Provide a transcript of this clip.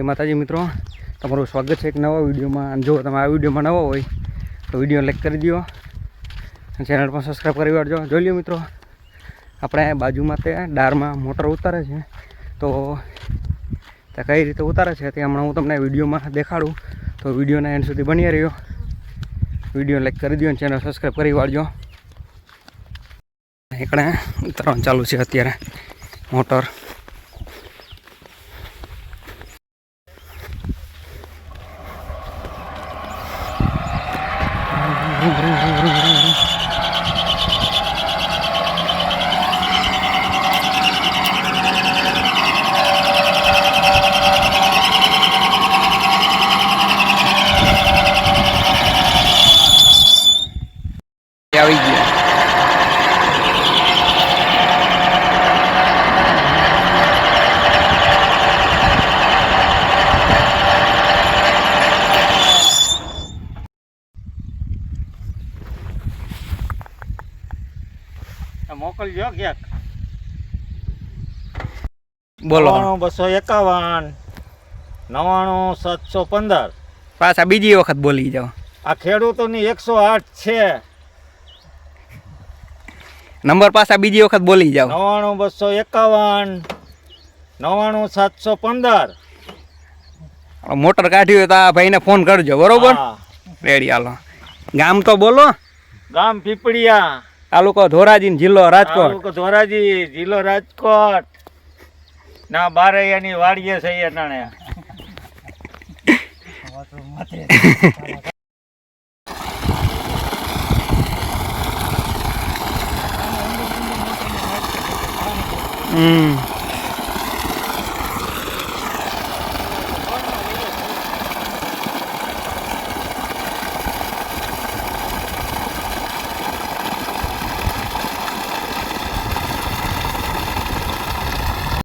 માતાજી મિત્રો. તમારું સ્વાગત છે એક નવા વિડીયોમાં. જો તમે આ વિડીયોમાં નવા હોય, તો વીડિયો લાઈક કરી દો ચેનલ પણ સબસ્ક્રાઈબ કરી વાળજો. જોઈ લો મિત્રો, આપણે બાજુમાં તે ડારમાં મોટર ઉતારે છે. તો તે કઈ રીતે ઉતારે છે તે હમણાં હું તમને વિડીયોમાં દેખાડું. તો વિડીયોના એન્ડ સુધી બની રહ્યો. વીડિયો લાઈક કરી દો અને ચેનલ સબસ્ક્રાઈબ કરી વાળજો. એકડે ઉતારવાનું ચાલુ છે અત્યારે મોટર. ру ру ру ру ру મોકલજો ક્યાંક. બોલો. બસો એકાવન નવાણું સાતસો પંદર. પાછા બીજી વખત બોલી જાઓ. આ ખેડૂતોની એકસો આઠ છે. નંબર પાછા બીજી વખત બોલી જાઓ. નવાણું બસો એકાવન નવાણું સાતસો પંદર. મોટર કાઢી હોય તો આ ભાઈને ફોન કરજો બરોબર. રેડી હાલો. ગામ તો બોલો. ગામ પીપળિયા. તાલુકો ધોરાજી જિલ્લો રાજકોટ. તાલુકો ધોરાજી જિલ્લો રાજકોટ. ના બારૈયાની વાડીએ છે અટાણે. હમ.